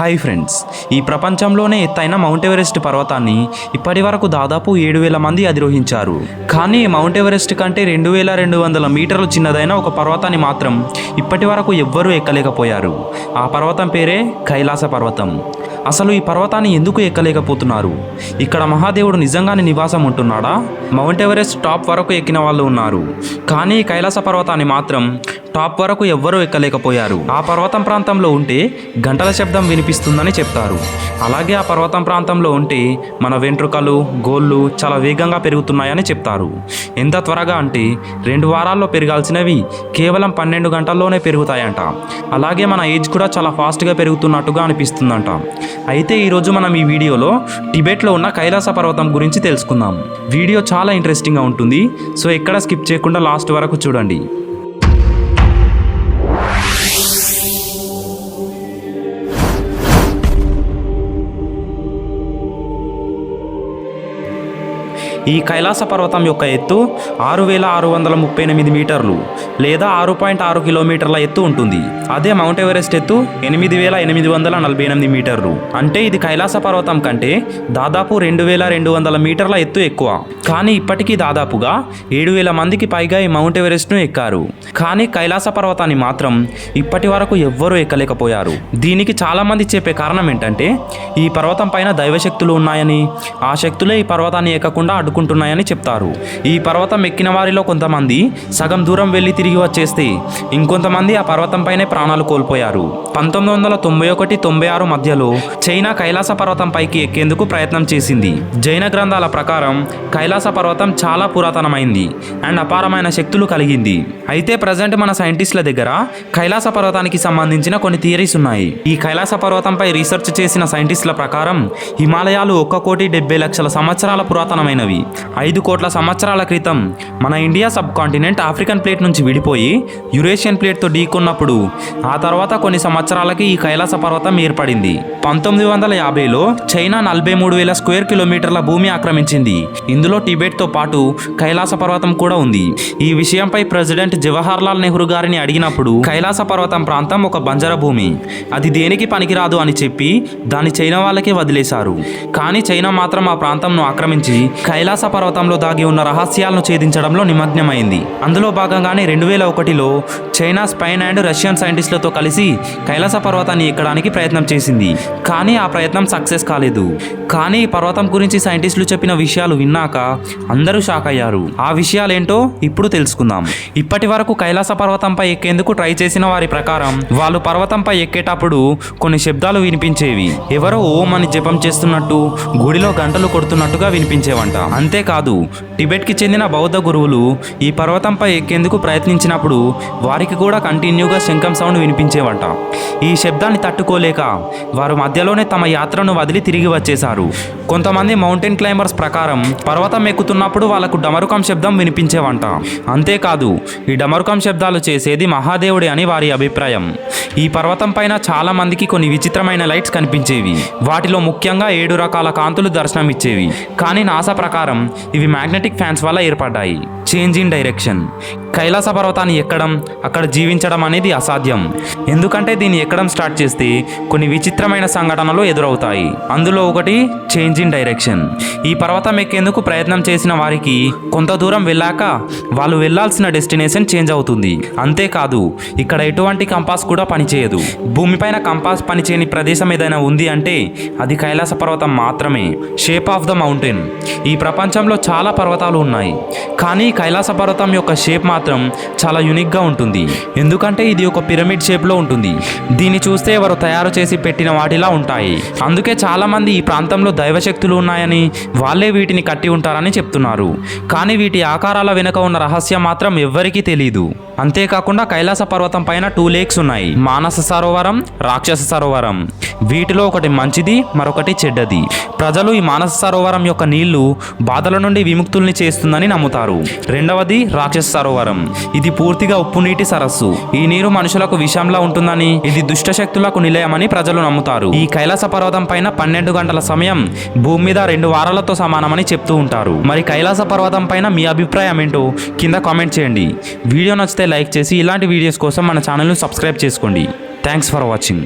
Hi friends ఈ ప్రపంచంలోనే ఎత్తైన మౌంట్ ఎవరెస్ట్ పర్వతాన్ని ఇప్పటి వరకు దాదాపు ఏడు వేల మంది అధిరోహించారు. కానీ మౌంట్ ఎవరెస్ట్ కంటే రెండు వేల రెండు వందల మీటర్లు చిన్నదైన ఒక పర్వతాన్ని మాత్రం ఇప్పటి వరకు ఎవ్వరూ ఎక్కలేకపోయారు. ఆ పర్వతం పేరే కైలాస పర్వతం. అసలు ఈ పర్వతాన్ని ఎందుకు ఎక్కలేకపోతున్నారు? ఇక్కడ మహాదేవుడు నిజంగానే నివాసం ఉంటున్నాడా? మౌంట్ ఎవరెస్ట్ టాప్ వరకు ఎక్కిన వాళ్ళు ఉన్నారు. కానీ కైలాస పర్వతాన్ని మాత్రం టాప్ వరకు ఎవ్వరూ ఎక్కలేకపోయారు. ఆ పర్వతం ప్రాంతంలో ఉంటే గంటల శబ్దం వినిపిస్తుందని చెప్తారు. అలాగే ఆ పర్వతం ప్రాంతంలో ఉంటే మన వెంట్రుకలు గోళ్ళు చాలా వేగంగా పెరుగుతున్నాయని చెప్తారు. ఎంత త్వరగా అంటే రెండు వారాల్లో పెరగాల్సినవి కేవలం పన్నెండు గంటల్లోనే పెరుగుతాయంట. అలాగే మన ఏజ్ కూడా చాలా ఫాస్ట్గా పెరుగుతున్నట్టుగా అనిపిస్తుందంట. అయితే ఈరోజు మనం ఈ వీడియోలో టిబెట్లో ఉన్న కైలాస పర్వతం గురించి తెలుసుకుందాం. వీడియో చాలా ఇంట్రెస్టింగ్గా ఉంటుంది. సో ఎక్కడ స్కిప్ చేయకుండా లాస్ట్ వరకు చూడండి. ఈ కైలాస పర్వతం యొక్క ఎత్తు ఆరు వేల ఆరు వందల ముప్పై ఎనిమిది మీటర్లు లేదా ఆరు పాయింట్ ఆరు కిలోమీటర్ల ఎత్తు ఉంటుంది. అదే మౌంట్ ఎవరెస్ట్ ఎత్తు ఎనిమిది వేల ఎనిమిది వందల నలభై ఎనిమిది మీటర్లు. అంటే ఇది కైలాస పర్వతం కంటే దాదాపు రెండు వేల రెండు వందల మీటర్ల ఎత్తు ఎక్కువ. కానీ ఇప్పటికీ దాదాపుగా ఏడు వేల మందికి పైగా ఈ మౌంట్ ఎవరెస్ట్ను ఎక్కారు. కానీ కైలాస పర్వతాన్ని మాత్రం ఇప్పటి వరకు ఎవ్వరూ ఎక్కలేకపోయారు. దీనికి చాలామంది చెప్పే కారణం ఏంటంటే ఈ పర్వతం పైన దైవశక్తులు ఉన్నాయని ఆ శక్తులే ఈ పర్వతాన్ని ఎక్కకుండా అడ్డుకుంటున్నాయని చెప్తారు. ఈ పర్వతం ఎక్కిన వారిలో కొంతమంది సగం దూరం వెళ్ళి తిరిగి వచ్చేస్తే ఇంకొంతమంది ఆ పర్వతంపైనే ప్రాణాలు కోల్పోయారు. పంతొమ్మిది వందల తొంభై ఒకటి తొంభై ఆరు మధ్యలో చైనా కైలాస పర్వతం పైకి ఎక్కేందుకు ప్రయత్నం చేసింది. జైన గ్రంథాల ప్రకారం కైలాస పర్వతం చాలా పురాతనమైంది అండ్ అపారమైన శక్తులు కలిగింది. అయితే ప్రజెంట్ మన సైంటిస్టుల దగ్గర కైలాస పర్వతానికి సంబంధించిన కొన్ని థియరీస్ ఉన్నాయి. ఈ కైలాస పర్వతంపై రీసెర్చ్ చేసిన సైంటిస్టుల ప్రకారం హిమాలయాలు ఒక్క కోటి డెబ్బై లక్షల సంవత్సరాల పురాతనమైనవి. ఐదు కోట్ల సంవత్సరాల క్రితం మన India subcontinent African plate నుంచి విడిపోయి యురేషియన్ ప్లేట్తో ఢీకొన్నప్పుడు ఆ తర్వాత కొన్ని సంవత్సరాలకి ఈ కైలాస పర్వతం ఏర్పడింది. పంతొమ్మిది వందల యాభైలో చైనా నలభై మూడు వేల స్క్వేర్ కిలోమీటర్ల భూమి ఆక్రమించింది. ఇందులో టిబెట్తో పాటు కైలాస పర్వతం కూడా ఉంది. ఈ విషయంపై ప్రెసిడెంట్ జవహర్ లాల్ నెహ్రూ గారిని అడిగినప్పుడు కైలాస పర్వతం ప్రాంతం ఒక బంజర భూమి. అది దేనికి పనికిరాదు అని చెప్పి దాన్ని చైనా వాళ్ళకే వదిలేశారు. కానీ చైనా మాత్రం ఆ ప్రాంతంను ఆక్రమించి కైలాస కైలాస పర్వతంలో దాగి ఉన్న రహస్యాలను ఛేదించడంలో నిమగ్నమైంది. అందులో భాగంగానే రెండు వేల ఒకటిలో చైనా స్పైన్ అండ్ రష్యన్ సైంటిస్టులతో కలిసి కైలాస పర్వతాన్ని ఎక్కడానికి ప్రయత్నం చేసింది. కానీ ఆ ప్రయత్నం సక్సెస్ కాలేదు. కానీ ఈ పర్వతం గురించి సైంటిస్టులు చెప్పిన విషయాలు విన్నాక అందరూ షాక్ అయ్యారు. ఆ విషయాలేంటో ఇప్పుడు తెలుసుకుందాం. ఇప్పటి వరకు కైలాస పర్వతంపై ఎక్కేందుకు ట్రై చేసిన వారి ప్రకారం వాళ్ళు పర్వతంపై ఎక్కేటప్పుడు కొన్ని శబ్దాలు వినిపించేవి. ఎవరో ఓం అని జపం చేస్తున్నట్టు గుడిలో గంటలు కొడుతున్నట్టుగా వినిపించేవంట. అంతేకాదు టిబెట్కి చెందిన బౌద్ధ గురువులు ఈ పర్వతంపై ఎక్కేందుకు ప్రయత్నించినప్పుడు వారికి కూడా కంటిన్యూగా శంఖం సౌండ్ వినిపించేవంట. ఈ శబ్దాన్ని తట్టుకోలేక వారు మధ్యలోనే తమ యాత్రను వదిలి తిరిగి వచ్చేశారు. కొంతమంది మౌంటైన్ క్లైంబర్స్ ప్రకారం పర్వతం ఎక్కుతున్నప్పుడు వాళ్ళకు డమరుకం శబ్దం వినిపించేవంట. అంతేకాదు ఈ డమరుకం శబ్దాలు చేసేది మహాదేవుడే అని వారి అభిప్రాయం. ఈ పర్వతం పైన చాలా మందికి కొన్ని విచిత్రమైన లైట్స్ కనిపించేవి. వాటిలో ముఖ్యంగా ఏడు రకాల కాంతులు దర్శనమిచ్చేవి. కానీ నాసా ప్రకారం ఇవి మ్యాగ్నెటిక్ ఫ్యాన్స్ వల్ల ఏర్పడ్డాయి. చేంజ్ ఇన్ డైరెక్షన్ కైలాస పర్వతాన్ని ఎక్కడం అక్కడ జీవించడం అనేది అసాధ్యం. ఎందుకంటే దీన్ని ఎక్కడం స్టార్ట్ చేస్తే కొన్ని విచిత్రమైన సంఘటనలు ఎదురవుతాయి. అందులో ఒకటి చేంజ్ ఇన్ డైరెక్షన్. ఈ పర్వతం ఎక్కేందుకు ప్రయత్నం చేసిన వారికి కొంత దూరం వెళ్ళాక వాళ్ళు వెళ్ళాల్సిన డెస్టినేషన్ చేంజ్ అవుతుంది. అంతేకాదు ఇక్కడ ఎటువంటి కంపాస్ కూడా పనిచేయదు. భూమిపైన కంపాస్ పనిచేయని ప్రదేశం ఏదైనా ఉంది అంటే అది కైలాస పర్వతం మాత్రమే. Shape of the mountain. ఈ ప్రపంచంలో చాలా పర్వతాలు ఉన్నాయి. కానీ కైలాస పర్వతం యొక్క షేప్ మాత్రం చాలా యునిక్గా ఉంటుంది. ఎందుకంటే ఇది ఒక పిరమిడ్ షేప్లో ఉంటుంది. దీన్ని చూస్తే ఎవరు తయారు చేసి పెట్టిన వాటిలా ఉంటాయి. అందుకే చాలామంది ఈ ప్రాంతంలో దైవశక్తులు ఉన్నాయని వాళ్ళే వీటిని కట్టి ఉంటారని చెప్తున్నారు. కానీ వీటి ఆకారాల వెనుక ఉన్న రహస్యం మాత్రం ఎవ్వరికీ తెలియదు అంతేకాకుండా కైలాస పర్వతం పైన టూ లేక్స్ ఉన్నాయి. మానస సరోవరం రాక్షస సరోవరం. వీటిలో ఒకటి మంచిది మరొకటి చెడ్డది. ప్రజలు ఈ మానస సరోవరం యొక్క నీళ్ళు బాధల నుండి విముక్తుల్ని చేస్తుందని నమ్ముతారు. రెండవది రాక్షస సరోవరం. సరోవరం ఇది పూర్తిగా ఉప్పు నీటి సరస్సు. ఈ నీరు మనుషులకు విషంలా ఉంటుందని ఇది దుష్ట శక్తులకు నిలయమని ప్రజలు నమ్ముతారు. ఈ కైలాస పర్వతం పైన పన్నెండు గంటల సమయం భూమి మీద రెండు వారాలతో సమానమని చెప్తూ ఉంటారు. మరి కైలాస పర్వతం పైన మీ అభిప్రాయం ఏంటో కింద కామెంట్ చేయండి. వీడియో నచ్చితే లైక్ చేసి ఇలాంటి వీడియోస్ కోసం మన ఛానల్ను సబ్స్క్రైబ్ చేసుకోండి. Thanks for watching.